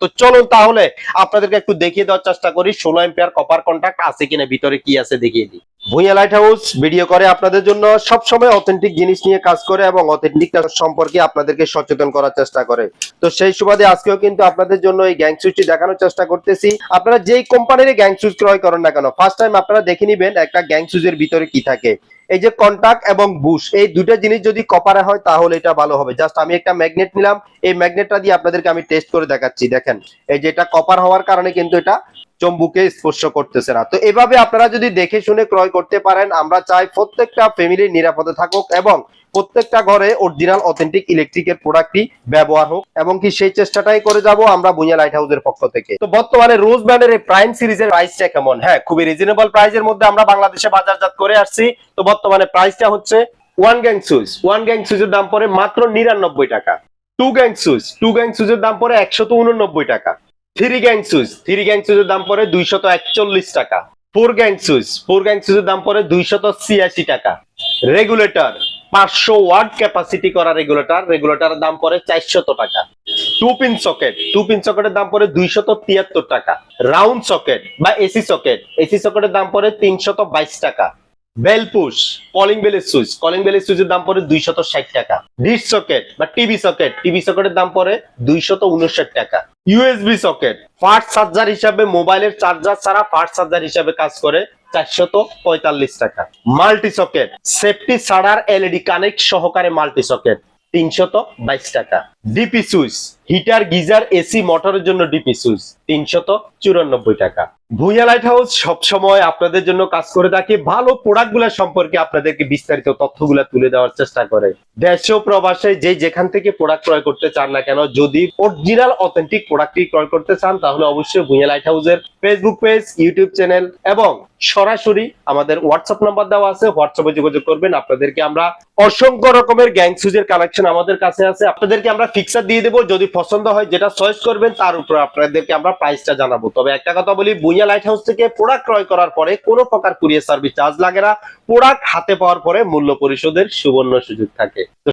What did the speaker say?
তো চলুন তাহলে আপনাদেরকে একটু দেখিয়ে দেওয়ার চেষ্টা করি, ষোলো এম্পিয়ার কপার কন্ট্যাক্ট আছে কিনা, ভিতরে কি আছে দেখিয়ে দিই। ভুঁইয়া লাইট হাউস ভিডিও করে আপনাদের জন্য, সবসময় অথেন্টিক জিনিস নিয়ে কাজ করে এবং অথেন্টিক সম্পর্কে আপনাদেরকে সচেতন করার চেষ্টা করে। তো সেই সুবাদে আজকেও কিন্তু আপনাদের জন্য এই গ্যাং সুইচটি দেখানোর চেষ্টা করতেছি। আপনারা যেই কোম্পানির গ্যাং সুইচ ক্রয় করেন না কেন ফার্স্ট টাইম আপনারা দেখে নিবেন একটা গ্যাং সুইচের ভিতরে কি থাকে। এই যে কন্টাক্ট এবং বুশ এই দুটো জিনিস যদি কপারে হয়, তাহলে এটা ভালো হবে। জাস্ট আমি একটা ম্যাগনেট নিলাম, এই ম্যাগনেটটা দিয়ে আপনাদেরকে আমি টেস্ট করে দেখাচ্ছি, দেখেন। এই যে এটা কপার হওয়ার কারণে কিন্তু এটা চম্বুকে স্পর্শ করতেছে না। তো এভাবে আপনারা যদি দেখে শুনে ক্রয় করতে পারেন, আমরা চাই প্রত্যেকটা ফ্যামিলি নিরাপদে থাকুক এবং প্রত্যেকটা ঘরে অরিজিনাল অথেন্টিক ইলেকট্রিকের প্রোডাক্টই ব্যবহার হোক, এবং কি সেই চেষ্টাটাই করে যাব আমরা বুনিয়া লাইট হাউসের পক্ষ থেকে। তো বর্তমানে রোজ ব্র্যান্ডের প্রাইম সিরিজের প্রাইসটা কেমন? হ্যাঁ খুবই রিজনেবল প্রাইসের মধ্যে আমরা বাংলাদেশে বাজারজাত করে আসছি। তো বর্তমানে প্রাইসটা হচ্ছে one gang switch one gang সুইচের দাম পড়ে মাত্র নিরানব্বই টাকা। Two gang switch two gang সুইচের দাম পড়ে একশত উননব্বই টাকা। Three gang switch three gang সুইচের দাম পড়ে দুইশত একচল্লিশ টাকা। Four gang switch four gang সুইচের দাম পড়ে দুইশত ছিয়াশি টাকা। রেগুলেটর পাঁচশো ওয়াট ক্যাপাসিটি করা রেগুলেটর রেগুলেটরের দাম পড়ে চারশত টাকা। Two pin socket two pin সকেটের দাম পড়ে দুইশত তিয়াত্তর টাকা। রাউন্ড সকেট বা এসি সকেট এসি সকেটের দাম পড়ে তিনশত বাইশ টাকা। বেল পুশ কলিং বেলের সুইচ কলিং বেলের সুইচের দাম পড়ে দুইশত ষাট টাকা। ডিশ সকেট বা টিভি সকেট টিভি সকেটের দাম পড়ে দুইশত উনষাট টাকা। ইউএসবি সকেট ফাস্ট চার্জার হিসাবে মোবাইলের চার্জার ছাড়া ফার্স্ট চার্জার হিসাবে কাজ করে চারশত পঁয়তাল্লিশ টাকা। মাল্টি সকেট, সেফটি ছাড়ার এলইডি কানেক্ট সহকারে মাল্টি সকেট, তিনশত বাইশ টাকা। DP switch, heater, geyser, AC, মোটরের জন্য ডিপি সুইচ, তিনশত চুরানব্বই টাকা। ভুইয়া লাইট হাউস সবসময় আপনাদের জন্য কাজ করে থাকে, ভালো প্রোডাক্ট সম্পর্কে আপনাদেরকে বিস্তারিত তথ্যগুলা তুলে দেওয়ার চেষ্টা করে। দেশ ও প্রবাসে যে যেখান থেকে প্রোডাক্ট ক্রয় করতে চান না কেন, যদি অরিজিনাল অথেন্টিক প্রোডাক্টটি ক্রয় করতে চান, তাহলে অবশ্যই ভুইয়া লাইট হাউসের ফেসবুক পেজ ইউটিউব চ্যানেল এবং সরাসরি আমাদের হোয়াটসঅ্যাপ নাম্বার দেওয়া আছে। হোয়াটসঅ্যাপে যোগাযোগ করবেন। আপনাদেরকে আমরা অসংখ্য রকমের গ্যাং সুজের কালেকশন আমাদের কাছে আছে। আপনাদেরকে আমরা ফিক্সার দিয়ে দেবো। যদি পছন্দ হয়, যেটা চয়েস করবেন, তার উপর আপনাদেরকে আমরা প্রাইসটা জানাব। তবে একটা কথা বলি, বুইয়া লাইট হাউস থেকে প্রোডাক্ট ক্রয় করার পরে কোনো প্রকার কুরিয়ার সার্ভিস চার্জ লাগে না। প্রোডাক্ট হাতে পাওয়ার পরে মূল্য পরিশোধের সুবর্ণ সুযোগ থাকে।